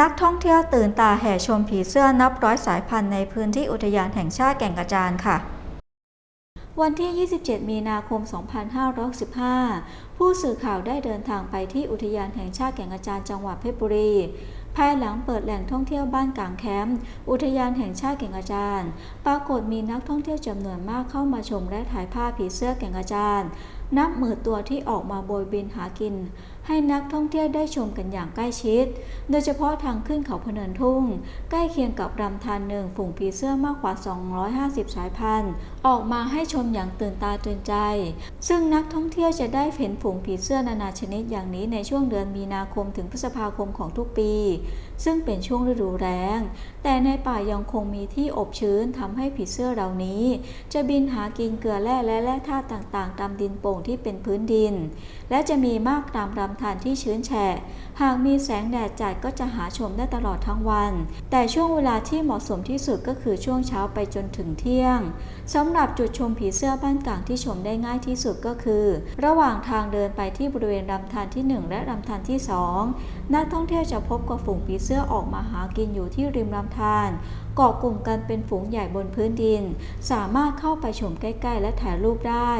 นักท่องเที่ยวตื่นตาแห่ชมผีเสื้อนับร้อยสายพันธุ์ในพื้นที่อุทยานแห่งชาติแก่งกระจานค่ะ วันที่ 27 มีนาคม 2565 ผู้สื่อข่าวได้เดินทางไปที่อุทยานแห่งชาติแก่งกระจานจังหวัดเพชรบุรีภายหลังเปิดแหล่งท่องเที่ยวบ้านกลางแคมป์อุทยานแห่งชาติแก่งกระจาน ปรากฏมีนักท่องเที่ยวจำนวนมากเข้ามาชมและถ่ายภาพผีเสื้อแก่งกระจาน นับหมื่นตัวที่ออกมาโบยบินหากิน ให้นักท่องเที่ยวได้ชมกันอย่างใกล้ชิด โดยเฉพาะทางขึ้นเขาพะเนินทุ่ง ใกล้เคียงกับลำธารหนึ่งฝูงผีเสื้อมากกว่า 250 สายพันธุ์ ออกมาให้ชมอย่างตื่นตาตื่นใจ ซึ่งนักท่องเที่ยวจะได้เห็นฝูงผีเสื้อนานาชนิดอย่างนี้ในช่วงเดือนมีนาคมถึงพฤษภาคมของทุกปี ซึ่งเป็นช่วงฤดูแล้งแต่ในป่ายังคงมีที่อบชื้นทำให้ผีเสื้อเหล่านี้ จะบินหากินเกลือแร่และแร่ธาตุต่างๆ ตามดินโป่งที่เป็นพื้นดิน และจะมีมากตามลำธารที่ชื้นแฉะ หากมีแสงแดดจัดก็จะหาชมได้ตลอดทั้งวัน แต่ช่วงเวลาที่เหมาะสมที่สุดก็คือช่วงเช้าไปจนถึงเที่ยงสำหรับจุดชมผีเสื้อบ้านกลางที่ชมได้ง่ายที่สุดก็คือ ระหว่างทางเดินไปที่บริเวณลำธารที่ 1 และลำธารที่ 2 นักท่องเที่ยวจะพบกับฝูงผีเสื้อออกมาหากินอยู่ที่ริมลำธารเกาะกลุ่มกันเป็นฝูงใหญ่บนพื้นดิน สามารถเข้าไปชมใกล้ ๆ และถ่ายรูปได้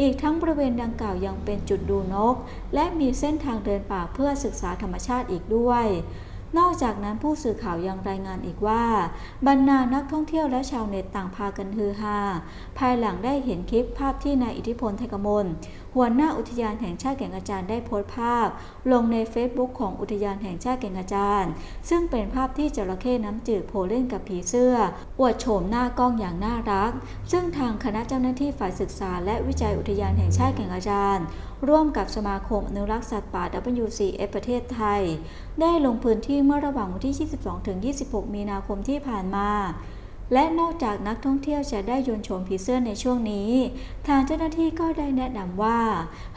อีกทั้งบริเวณดังกล่าวยังเป็นจุดดูนก และมีเส้นทางเดินป่าเพื่อศึกษาธรรมชาติอีกด้วยนอกจากนั้นผู้สื่อข่าวยังรายงานอีกว่า บรรดานักท่องเที่ยวและชาวเน็ตต่างพากันฮือฮาภายหลังได้เห็นคลิปภาพที่นายอิทธิพลไทกมล หัวหน้าอุทยานแห่งชาติแก่งกระจานได้โพสต์ภาพ ลงในเฟซบุ๊กของอุทยานแห่งชาติแก่งกระจานซึ่งเป็นภาพที่จระเข้น้ำจืดโผล่เล่นกับผีเสื้อ อวดโฉมหน้ากล้องอย่างน่ารัก ซึ่งทางคณะเจ้าหน้าที่ฝ่ายศึกษา และวิจัยอุทยานแห่งชาติแก่งกระจานร่วมกับสมาคมอนุรักษ์สัตว์ป่า WCF ประเทศไทย ได้ลงพื้นที่เมื่อระหว่างวันที่ 22-26 มีนาคมที่ผ่านมา และนอกจากนักท่องเที่ยวจะได้ยนชมผีเสื้อในช่วงนี้ ทางเจ้าหน้าที่ก็ได้แนะนำว่า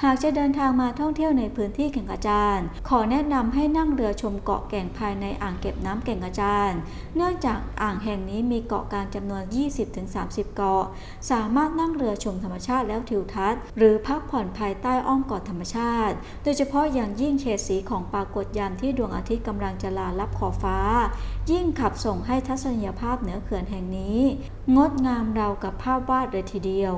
หากจะเดินทางมาท่องเที่ยวในพื้นที่แก่งกระจาน ขอแนะนำให้นั่งเรือชมเกาะแก่งภายในอ่างเก็บน้ำแก่งกระจาน เนื่องจากอ่างแห่งนี้มีเกาะกลางจำนวน 20-30 เกาะ สามารถนั่งเรือชมธรรมชาติแล้วทิวทัศน์ หรือพักผ่อนภายใต้อ้อมกอดธรรมชาติ โดยเฉพาะอย่างยิ่งเฉดสีของปรากฏยามที่ดวงอาทิตย์กำลังจะลาลับขอบฟ้า ยิ่งขับส่งให้ทัศนียภาพเหนือเขื่อนแหห่งนี้ งดงามราวกับภาพวาดเลยทีเดียว